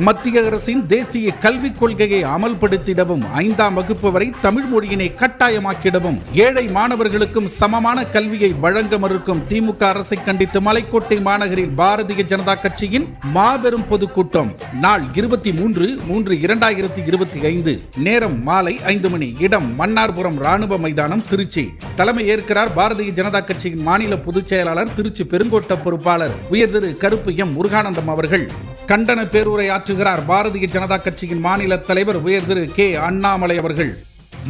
மத்திய அரசின் தேசிய கல்விக் கொள்கையை அமல்படுத்திடவும் ஐந்தாம் வகுப்பு வரை தமிழ் மொழியினை கட்டாயமாக்கிடவும் ஏழை மாணவர்களுக்கும் சமமான கல்வியை வழங்க மறுக்கும் திமுக அரசை கண்டித்து மலைக்கோட்டை மாநகரில் பாரதிய ஜனதா கட்சியின் மாபெரும் பொதுக்கூட்டம். நாள் இருபத்தி மூன்று மூன்று இரண்டாயிரத்தி இருபத்தி ஐந்து. நேரம் மாலை ஐந்து மணி. இடம் மன்னார்புரம் ராணுவ மைதானம் திருச்சி. தலைமை ஏற்கிறார் பாரதிய ஜனதா கட்சியின் மாநில பொதுச் செயலாளர் திருச்சி பெருங்கோட்ட பொறுப்பாளர். உயர் திரு கருப்பு எம் முருகானந்தம் அவர்கள். கண்டன பேருரை ஆற்றுகிறார் பாரதிய ஜனதா கட்சியின் மாநில தலைவர் உயர் திரு கே. அண்ணாமலை அவர்கள்.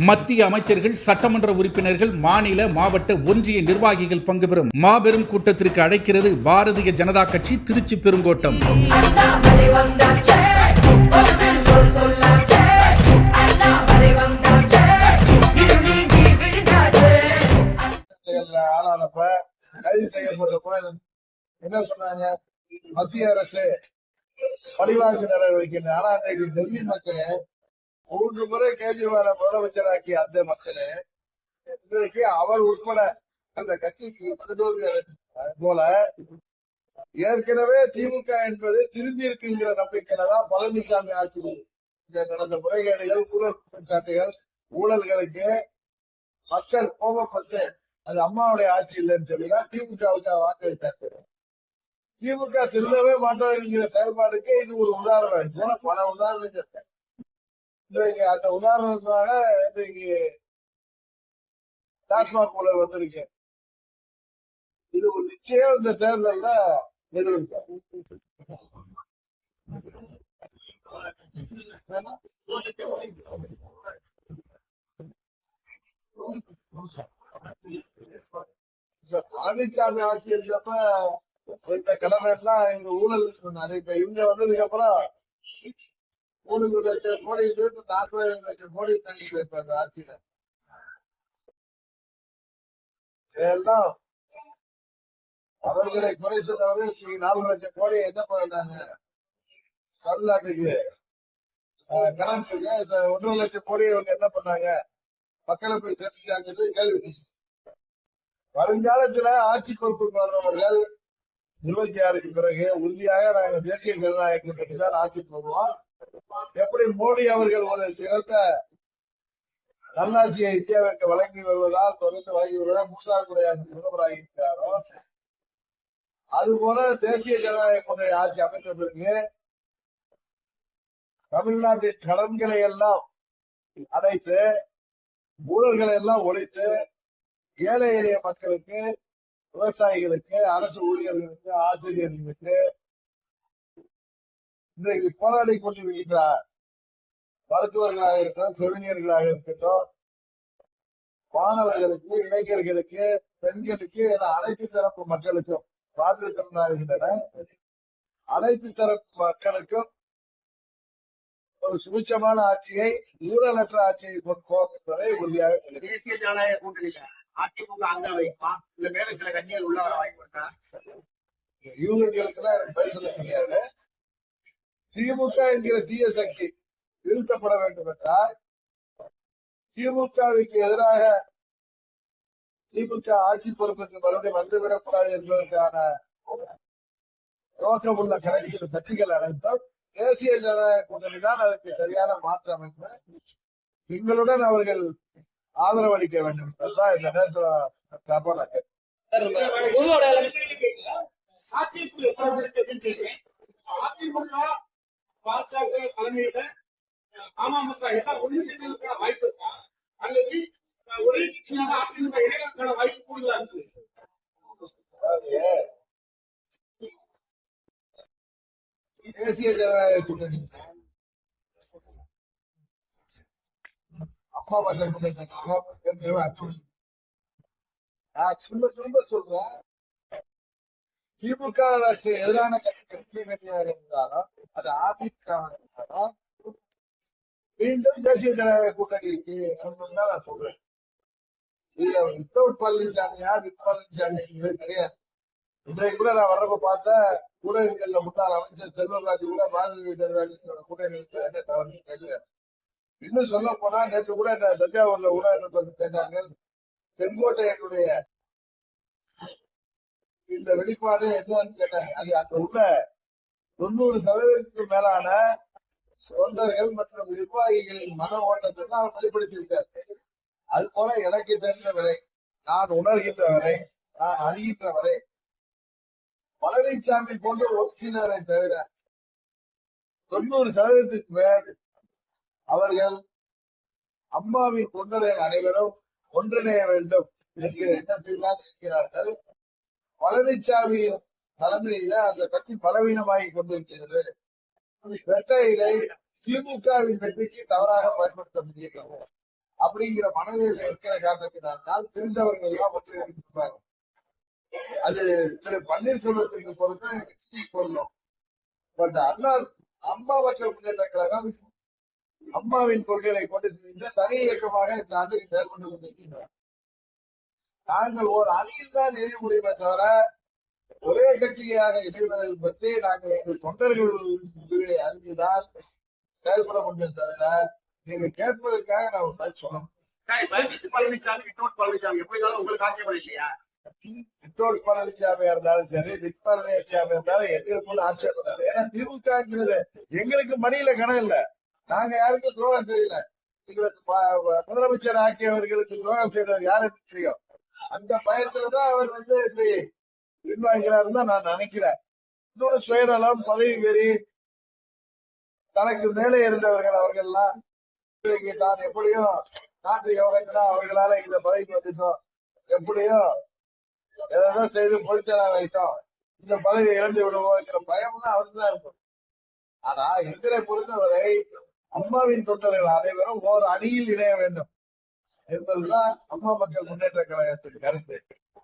மத்திய அமைச்சர்கள் சட்டமன்ற உறுப்பினர்கள் மாநில மாவட்ட ஒன்றிய நிர்வாகிகள் பங்கு பெறும் மாபெரும் கூட்டத்திற்கு அழைக்கிறது பாரதிய ஜனதா கட்சி திருச்சி பெருங்கோட்டம். ஆளானப்ப கைது செய்யப்பட்டப்ப என்ன சொன்னாங்க? மத்திய அரசு பழிவாக்கு நடவடிக்கை ஆனா அன்றைக்கு டெல்லி மக்களே மூன்று முறை கேஜ்ரிவால முதலமைச்சராக்கிய அந்த மக்களே இன்றைக்கு அவர் உட்பட அந்த கட்சிக்கு பதினோரு போல ஏற்கனவே திமுக என்பது திரும்பி இருக்குங்கிற நம்பிக்கையில தான் பழனிசாமி ஆட்சி இங்க நடந்த முறைகேடுகள் ஊழல் குற்றச்சாட்டுகள் ஊழல்களுக்கு மக்கள் கோபப்பட்டு அது அம்மாவுடைய ஆட்சி இல்லைன்னு சொல்லி தான் திமுகவுக்கு வாக்களித்தாங்க திமுக திருந்தவே மாட்டோம் என்கிற செயல்பாடுக்கு இது ஒரு உதாரணம். பல உதாரணங்கள்? இன்றைக்கு அந்த உதாரணத்துக்காக இன்றைக்கு டாஸ்மாக் ஊழல் வந்திருக்கு இது ஒரு நிச்சயம் இந்த தேர்தல்ல எதிர்க்கும் இந்த பழனிசாமி ஆட்சி இருக்கப்ப இந்த கடமை எல்லாம் எங்க ஊழல் சொன்னாரு. இப்ப இவங்க வந்ததுக்கு அப்புறம் மூணு லட்சம் கோடி இருந்து நாற்பது லட்சம் கோடி தண்ணி இப்ப அந்த ஆட்சியில. இதெல்லாம் அவர்களை குறை சொன்னவர்கள் நாலு லட்சம் கோடி என்ன பண்ணாங்க தமிழ்நாட்டுக்கு ஆஹ், கடன் ஒன்றரை லட்சம் கோடி இவங்க என்ன பண்ணாங்க? மக்களை போய் சேர்த்துச்சாங்கிறது கேள்வி. வருங்காலத்துல ஆட்சி பொறுப்புக்கு வர்றவர்கள் இருபத்தி ஆறுக்கு பிறகு உறுதியாக நாங்கள் தேசிய ஜனநாயக கூட்டணி தான் ஆட்சிக்கு வருவோம் எப்படி மோடி அவர்கள் ஒரு சிறந்த நல்லாட்சியை இந்தியாவிற்கு வழங்கி வருவதால் தொடர்ந்து வழங்கி வருவதால் மூன்றாவது முறையாக பிரதமராக இருக்கிறாரோ அதுபோல தேசிய ஜனநாயக கூட்டணி ஆட்சி அமைத்த பிறகு தமிழ்நாட்டின் கடன்களை எல்லாம் அடைத்து ஊழல்களை எல்லாம் ஒழித்து ஏழை எளிய மக்களுக்கு விவசாயிகளுக்கு அரசு ஊழியர்களுக்கு ஆசிரியர்களுக்கு இன்றைக்கு போராடி கொண்டிருக்கின்ற மருத்துவர்களாக இருக்கட்டும் செவிலியர்களாக இருக்கட்டும் மாணவர்களுக்கு இளைஞர்களுக்கு பெண்களுக்கு என அனைத்து தரப்பு மக்களுக்கும் மாற்றுத்திறனாகின்றன அனைத்து தரப்பு மக்களுக்கும் ஒரு சுமிச்சமான ஆட்சியை ஊழலற்ற ஆட்சியை கொண்டு போகும் என்பதை உறுதியாக தேசிய ஜனநாயக கூட்டணியில. அதிமுக அங்க வைப்பா? இல்ல மேலும் சில கட்சிகள் உள்ள வாங்கி கொடுத்தா பதில் சொல்ல தெரியாது. திமுக என்கிற தீய சக்தி வீழ்த்தப்பட வேண்டும் என்றால் திமுகவிற்கு எதிராக திமுக ஆட்சி பொறுப்புக்கு மறுபடியும் வந்துவிடக்கூடாது என்பதற்கான நோக்கம் உள்ள கடைசியில் கட்சிகள் அனைத்தும் தேசிய ஜனநாயக கூட்டணி தான் அதற்கு சரியான மாற்றம் அமைப்பு. எங்களுடன் அவர்கள் ஆதரவு அளிக்க வேண்டும். என்பதுதான் இந்த நேரத்தில் சார்பாக நான் பாஜக தலைமையில அமமுக எல்லாம் ஒண்ணு சேர்ந்ததுக்கான வாய்ப்பு இருக்கா? அல்லது ஒரே கட்சியாக அதிமுக இணையதற்கான வாய்ப்பு கூடுதலா இருக்கு? தேசிய ஜனநாயக கூட்டணி அம்மா மக்கள் என்று ஏற்கனவே நான் திரும்ப திரும்ப சொல்றேன். திமுக எதிரான கட்சி கட்சி கட்சியாக இருந்தாலும் அது அதிமுக இருந்தாலும் மீண்டும் தேசிய ஜனநாயக கூட்டணிக்கு தான் நான் சொல்றேன். இதுல வித்தவுட் பழனிசாமியா வித் பழனிசாமி என்பது தெரியாது இன்றைக்கு கூட நான் வர்றப்ப பார்த்தேன் ஊடகங்கள்ல முன்னாள் அமைச்சர் செல்வராஜ் கூட பாரதிய ஜனதா கட்சியோட கூட்டணி என்ன தவறு கேட்கல இன்னும் சொல்ல போனா நேற்று கூட என்ன தஞ்சாவூர்ல கூட என்ன கேட்டாங்க. செங்கோட்டையனுடைய இந்த வெளிப்பாடு என்னன்னு கேட்டாங்க. அது அங்க உள்ள தொண்ணூறு சதவீதத்துக்கு மேலான தொண்டர்கள் மற்றும் நிர்வாகிகளின் மன ஓட்டத்தை தான் அவர் வெளிப்படுத்தி விட்டார் அது போல எனக்கு தெரிந்த வரை நான் உணர்கின்ற வரை நான் அறிகின்ற வரை பழனிசாமி போன்ற ஒரு சிலரை தவிர தொண்ணூறு சதவீதத்துக்கு மேல் அவர்கள் அம்மாவின் தொண்டர்கள் அனைவரும் ஒன்றிணைய வேண்டும் என்கிற எண்ணத்தில் தான் இருக்கிறார்கள். பழனிசாமி தலைமையில அந்த கட்சி பலவீனமாகி கொண்டிருக்கிறது. வெட்டையிலை திமுகவின் வெற்றிக்கு தவறாக பயன்படுத்த முடியாது அப்படிங்கிற மனதில் இருக்கிற காரணத்தினால் தெரிந்தவர்கள் எல்லாம் ஒன்றிணைக்கிறார்கள் அது திரு பன்னீர்செல்வத்திற்கு பொறுத்து பொருளும் பட் அண்ணா அம்மா மக்கள் முன்னேற்ற கழகம் அம்மாவின் கொள்கைகளை கொண்டு சென்ற தனி இயக்கமாக இந்த ஆண்டுக்கு செயல்பட்டு கொண்டிருக்கின்றோம் நாங்கள் ஒரு அணியில் தான் இணைய முடியுமே தவிர ஒரே கட்சியாக இணைவதை பற்றி நாங்கள் எங்கள் தொண்டர்கள் அறிந்துதான் செயல்பட முடியும் தவிர நீங்க கேட்பதற்காக நான் ஒரு பதில் சொல்லணும் பழனிசாமி வித்தவுட் பழனிசாமி எப்படி இருந்தாலும் உங்களுக்கு ஆட்சேபம் இல்லையா? வித்தோட் பழனிசாமியா இருந்தாலும் சரி வித் பழனிசாமி இருந்தாலும் எங்களுக்குள்ள ஆட்சேபம். ஏன்னா திமுகங்கிறது எங்களுக்கு மடியில கணம் இல்ல. நாங்க யாருக்கும் துரோகம் செய்யல. எங்களுக்கு முதலமைச்சர் ஆக்கியவர்களுக்கு துரோகம் செய்தவர் யாருன்னு தெரியும். அந்த பயத்துலதான் அவர் வந்து இப்படி பின்வாங்கிறாருன்னு தான் நான் நினைக்கிறேன். இன்னொரு சுயநலம் பதவி வெறி தனக்கு மேலே இருந்தவர்கள் அவர்கள்லாம் இன்றைக்கு தான் எப்படியோ நாட்டு யோகத்தினா அவர்களால இந்த பதவிக்கு வந்துட்டோம். எப்படியோ ஏதோ செய்து பொதுச்செயலாளர் ஆயிட்டோம். இந்த பதவியை இழந்து விடுவோங்கிற பயம்லாம் அவருக்கு தான் இருக்கும். ஆனா எங்களை பொறுத்தவரை அம்மாவின் தொண்டர்கள் அனைவரும் ஓர் அணியில் இணைய வேண்டும். என்பதுதான் அம்மா மக்கள் முன்னேற்ற கழகத்தின் கருத்து.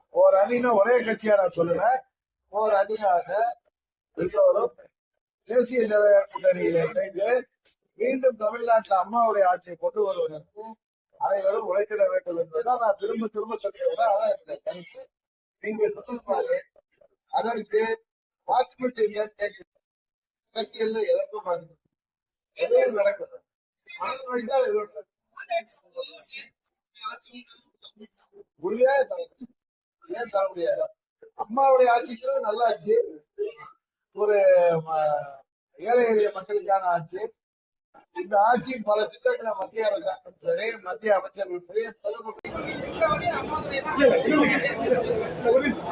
ஓர் அணினா ஒரே கட்சியா நான் சொல்லல. ஓர் அணியாக எல்லோரும் தேசிய ஜனநாயக கூட்டணியில இணைந்து மீண்டும் தமிழ்நாட்டில் அம்மாவுடைய ஆட்சியை கொண்டு வருவதற்கு அனைவரும் உழைத்திட வேண்டும் என்பதுதான் நான் திரும்ப திரும்ப சொல்கிறேன். அதான் என்னுடைய கருத்து. நீங்கள் சொல்லுவாரு அதற்கு பாசிபிலிட்டி இல்லையான்னு கேட்கிறேன். எதற்கும் பாருங்க நடக்குது. ஏன் தர முடியாது? அம்மாவுடைய ஆட்சிக்கு நல்ல ஆட்சி ஒரு ஏழை எளிய மக்களுக்கான ஆட்சி. இந்த ஆட்சியின் பல திட்டங்களை மத்திய அரசாங்கம் சரி மத்திய அமைச்சர்கள் பெரிய பிரதமர்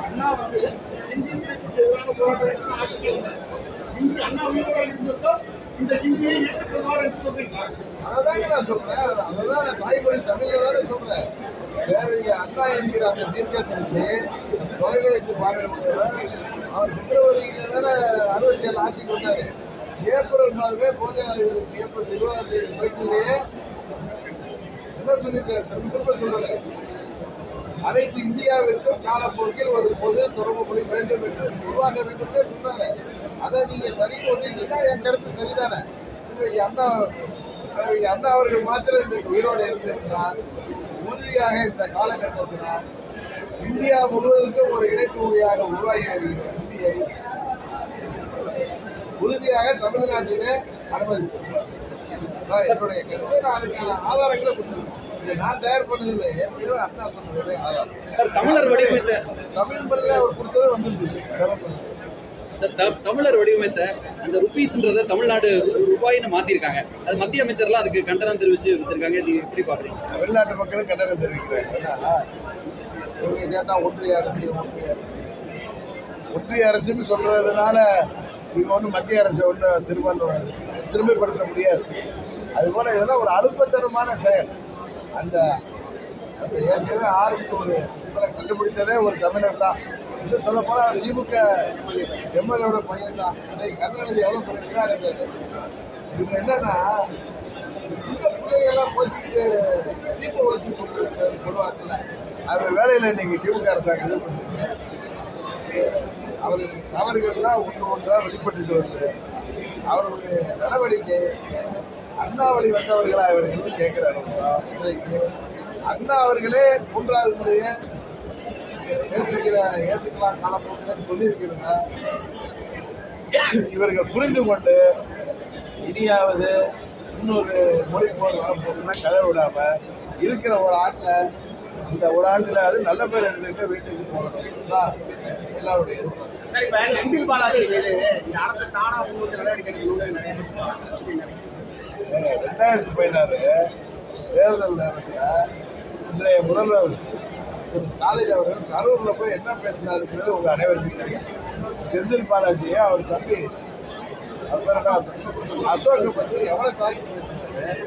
அண்ணா வந்து இன்று அண்ணா உயிரோடு இந்த இந்தியை ஏற்றுக்கொள்வார் என்று சொல்றீங்களா? அதான் நான் சொல்றேன். அததான் நான் தாய்மொழி தமிழ்ல தானே சொல்றேன். வேற அண்ணா என்கிற அந்த தீர்க்கதரிசி தொலைநோக்கு பார்வையுடையவர் அவர் பிப்ரவரியில தானே அறுபத்தி ஏழு ஆட்சிக்கு வந்தாரு ஏப்ரல் மாதமே போதையாளர்களுக்கு ஏப்ரல் இருபதாம் தேதி போயிட்டு என்ன சொல்லியிருக்காரு? திரும்ப சொல்றேன். அனைத்து இந்தியாவிற்கும் காலப்போக்கில் ஒரு பொது தொடர்பு மொழி வேண்டும் என்று உருவாக்க வேண்டும் என்று சொன்னாங்க. அதை நீங்கள் சரி போட்டீங்கன்னா என் கருத்து சரிதானே? இன்றைக்கு அண்ணா அண்ணா அவர்கள் மாத்திரம் இன்றைக்கு உயிரோடு இருந்திருக்கிறார். உறுதியாக இந்த காலகட்டத்தில் இந்தியா முழுவதற்கும் ஒரு இணைப்பு மொழியாக உருவாகி வருகிற இந்தியை. உறுதியாக தமிழ்நாட்டிலே அனுமதிக்கிறோம் என்னுடைய கருத்து நான் ஆதாரங்களை கொடுத்துருக்கேன் இது நான் தயார் பண்ணதில்லை அண்ணா சொன்னதே ஆதாரம். சார் தமிழர் வடிவமைத்த தமிழ் மொழியில அவர் கொடுத்தது வந்துருந்துச்சு தமிழர் வடிவமைத்த அந்த ருபீஸ்ன்றத தமிழ்நாடு ரூபாய்னு மாத்திருக்காங்க. அது மத்திய அமைச்சர்லாம் அதுக்கு கண்டனம் தெரிவிச்சு கொடுத்திருக்காங்க. நீங்க எப்படி பாக்குறீங்க? வெளிநாட்டு மக்களும் கண்டனம் தெரிவிக்கிறாங்க. ஒன்றிய அரசு ஒன்றிய அரசு. ஒன்றிய அரசுன்னு சொல்றதுனால இவங்க ஒன்றும் மத்திய அரசை ஒன்றும் திரும்ப திரும்பிப்படுத்த முடியாது. அதுபோல் இதெல்லாம் ஒரு அழுப்பத்தரமான செயல். அந்த ஏற்கனவே ஆறுக்கு ஒரு சிம்பலை கண்டுபிடித்ததே ஒரு தமிழர் தான். இன்னும் சொல்ல போனா அவர் திமுக எம்எல்ஏட பையன் தான். அன்னைக்கு கருணாநிதி எவ்வளவு பண்ணிருக்காரு இவங்க என்னன்னா சின்ன பிள்ளைகள்லாம் போச்சுட்டு தீபம் வச்சு சொல்லுவாங்கல்ல அது வேலையில் இன்னைக்கு திமுக அரசாங்கம் இது பண்ணுறீங்க அவர்கள் தவறுகள்லாம் ஒன்று ஒன்றாக வெளிப்பட்டு வருது. அவர்களுடைய நடவடிக்கை அண்ணா வழி வந்தவர்களா இவர்கள் கேட்கிறாரு இன்றைக்கு அண்ணா அவர்களே மூன்றாவது முறைய ஏற்றுக்கிற ஏற்றுக்கலாம் காலப்போக்குன்னு சொல்லியிருக்கிறாங்க இவர்கள் புரிந்து கொண்டு இனியாவது இன்னொரு மொழி போர் வரப்போகுதுன்னா கதை விடாம இருக்கிற ஒரு ஆட்டில் இந்த ஒரு ஆண்டுல அது நல்ல பேர் எடுத்துக்கிட்டு வீட்டுக்கு போகணும். எல்லாருடைய செந்தில் பாலாஜி இந்த அரசு தானா முன்வந்து நடவடிக்கை எடுக்கணும்னு நிறைய ரெண்டாயிரத்தி பதினாறு தேர்தல் நேரத்தில் இன்றைய முதல்வர் திரு ஸ்டாலின் அவர்கள் கரூர்ல போய் என்ன பேசினாருங்கிறது உங்க அனைவருக்கும் தெரியும். செந்தில் பாலாஜியை அவர் தம்பி அவர் பேர் என்ன? அசோக் பத்தி எவ்வளவு தாக்கி பேசினாரு?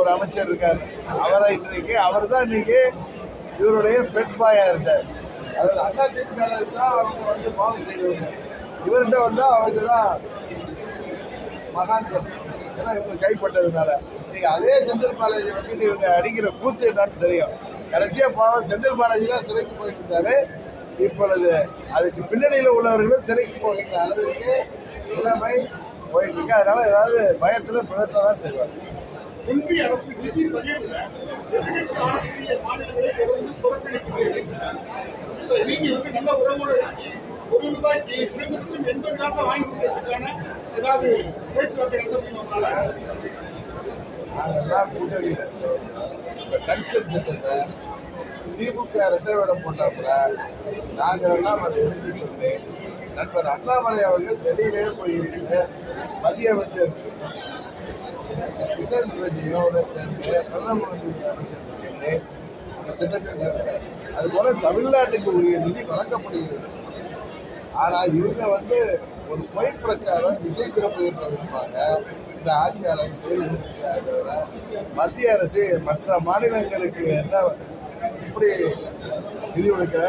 ஒரு அமைச்சர் இருக்கார். அவரை இன்றைக்கு அவர் தான் இன்னைக்கு இவருடைய பெட் பாயா இருக்கார். அதாவது அண்ணா திமுக தான் அவங்க வந்து பாவம் செய்தவங்க. இவர்கிட்ட வந்தால் அவருக்கு தான் மகான் ஏன்னா இவங்க கைப்பட்டதுனால நீங்கள் அதே செந்தில் பாலாஜி வந்துட்டு இவங்க அடிக்கிற கூத்து என்னன்னு தெரியும். கடைசியாக பாவம் செந்தில் பாலாஜி தான் சிறைக்கு போயிட்டு இருந்தாரு. இப்பொழுது அதுக்கு பின்னணியில் உள்ளவர்களும் சிறைக்கு போகின்ற அளவிற்கு நிலைமை போயிட்டு இருக்கு. அதனால ஏதாவது பயத்தில் பிதற்ற தான் செய்வாங்க. ஒன்றிய அரசு நிதி பகிர்வுல எதிர்கட்சி ஆளக்கூடிய மாநிலங்களை தொடர்ந்து புறக்கணிக்கிறீர்கள் நீங்க வந்து நல்ல உறவோடு ஒரு ரூபாய்க்கு குறைந்தபட்சம் எண்பது காசை வாங்கி கொடுக்கறதுக்கான ஏதாவது பேச்சுவார்த்தை நடத்தப்படுவதால நாங்கெல்லாம் கூட்டணியில். இருக்கோம். திட்டத்தை திமுக ரெண்டாவிடம் வேடம் போட்டாப்புல நாங்கள் எல்லாம் அதை எடுத்து சொல்லி நண்பர் அண்ணாமலை அவர்கள் வெளியிலே போயிருக்கு மத்திய அமைச்சர் கிஷன் ரெட்டியோட சேர்ந்து பிரதமர் அமைச்சர் அந்த திட்டத்தில் இருக்கிறார் அதுபோல தமிழ்நாட்டுக்கு உரிய நிதி வழங்கப்படுகிறது ஆனால் இவங்க வந்து ஒரு பொய் பிரச்சாரம் திசை திருப்ப விரும்பாங்க இந்த ஆட்சியாளர் செய்து கொண்டிருக்கிறார் மத்திய அரசு மற்ற மாநிலங்களுக்கு என்ன இப்படி நிதி ஒதுக்கிற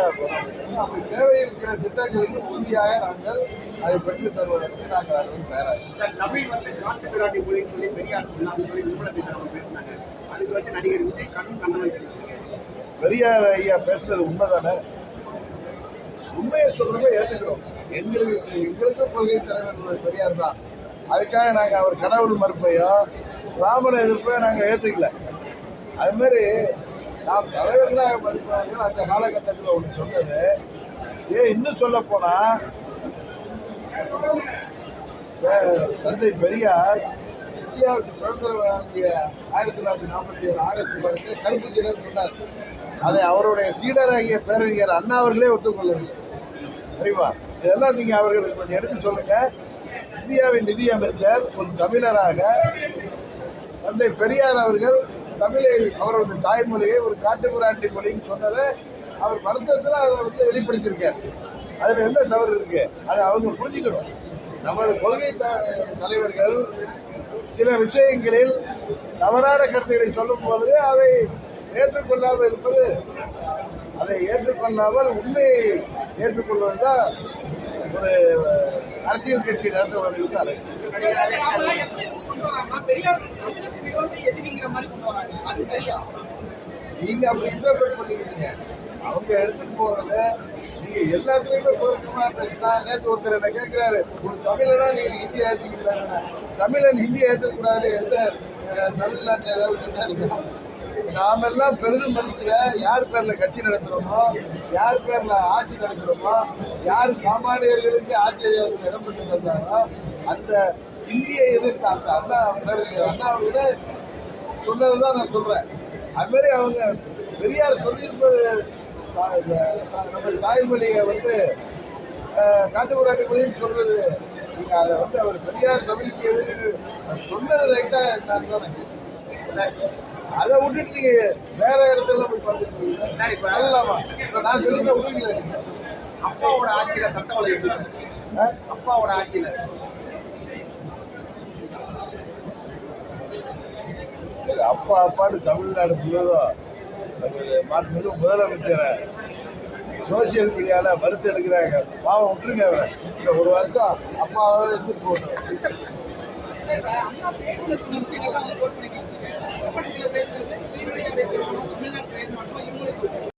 அப்படி தேவை இருக்கிற திட்டங்களுக்கு உறுதியாக நாங்கள் அதை பெற்று தருவதற்கு நாங்கள் அதுவும் தயாராக தமிழ் வந்து காட்டு பிராட்டி மொழின்னு சொல்லி பெரியார் சொல்லி நிர்மலா சீதாராமன் பேசினாங்க. அதுக்கு வந்து நடிகர் விஜய் கடும் கண்டனம் பெரியார் ஐயா பேசுனது உண்மைதானே? உண்மையை சொல்றப்ப ஏத்துக்கிறோம். எங்களுக்கு எங்களுக்கும் கொள்கை தலைவர் பெரியார் தான். அதுக்காக நாங்கள் அவர் கடவுள் மறுப்பையோ ராமனை எதிர்ப்பையோ நாங்கள் ஏற்றுக்கல அது மாதிரி நாம் தலைவர்களாக மதிப்பாளர்கள் அந்த காலகட்டத்தில் ஒன்று சொன்னது. ஏன் இன்னும் சொல்ல போனால் தந்தை பெரியார் இந்தியாவுக்கு சுதந்திரம் வழங்கிய ஆயிரத்தி தொள்ளாயிரத்தி நாற்பத்தி ஏழு ஆகஸ்ட் பதினெட்டு கருப்பு தினம் சொன்னார். அதை அவருடைய சீடராகிய பேரறிஞர் அண்ணா அவர்களே ஒத்துக்கொள்ளவில்லை. அறிவா? இதெல்லாம் நீங்கள் அவர்களுக்கு கொஞ்சம் எடுத்து சொல்லுங்கள் இந்தியாவின் நிதியமைச்சர் ஒரு தமிழராக தந்தை பெரியார் அவர்கள் தமிழை அவரது தாய்மொழியை ஒரு காட்டுமிராண்டி மொழின்னு சொன்னதை அவர் வருத்தத்தில் அதை வந்து வெளிப்படுத்தியிருக்கார். அதில் என்ன தவறு இருக்கு? அதை அவங்க புரிஞ்சுக்கணும். நமது கொள்கை த- தலைவர்கள் சில விஷயங்களில் தவறான கருத்துக்களை சொல்லும் பொழுது அதை ஏற்றுக்கொள்ளாமல் இருப்பது அதை ஏற்றுக்கொள்ளாமல் உண்மையை ஏற்றுக்கொள்வதுதான் ஒரு அரசியல் கட்சி நடத்துவதற்கு அழைப்பு அவங்க எப்படி வந்து கொண்டு நீங்க அப்படி இன்டர்பிரட் பண்ணிக்கிறீங்க. அவங்க எடுத்துட்டு போறத நீங்க எல்லாத்துலயுமே பொருத்தமா பேசினா நேற்று ஒருத்தர் என்ன கேட்கிறாரு ஒரு தமிழனா நீங்க ஹிந்தி ஏத்துக்கிட்டாங்க தமிழன் ஹிந்தி ஏற்றக்கூடாது எந்த தமிழ்நாட்டில் தமிழ்நாட்டுல ஏதாவது சொன்னாருங்க நாமெல்லாம் பெரிதும் மதிக்கிற யார் பேர்ல கட்சி நடத்துறோமோ யார் பேர்ல ஆட்சி நடத்துறோமோ யார் சாமானியர்களுக்கு ஆட்சி இடம் பெற்று தந்தாரோ அந்த இந்திய எதிர்த்து அந்த அண்ணா பேர் அண்ணா அவர்களே சொன்னதுதான் நான் சொல்றேன் அது மாதிரி அவங்க பெரியார் சொல்லியிருப்பது நம்ம தாய்மொழியை வந்து காட்டுமிராண்டி மொழின்னு சொல்றது நீங்க அதை வந்து அவர் பெரியார் தமிழுக்கு எதிர்த்து சொன்னது ரைட்டா என்னன்னு தான். அதை விட்டுட்டு நீங்க வேற இடத்துல போய் பார்த்துட்டு சார், இப்ப- சொல்லலாமா இப்ப நான் சொல்லிக்க விடுவீங்களா நீங்க அப்பாவோட ஆட்சியில? ஆ? அப்பாவோட ஆட்சியில அப்பா அப்பான்னு தமிழ்நாடு முழுவதும் நமது மாண்புமிகு முதலமைச்சரை சோசியல் மீடியாவில் மறுத்து எடுக்கிறாங்க. பாவம் விட்டுருங்க அவன் ஒரு வருஷம் அப்பாவோட இருந்து போகணும் தமிழ்நாடு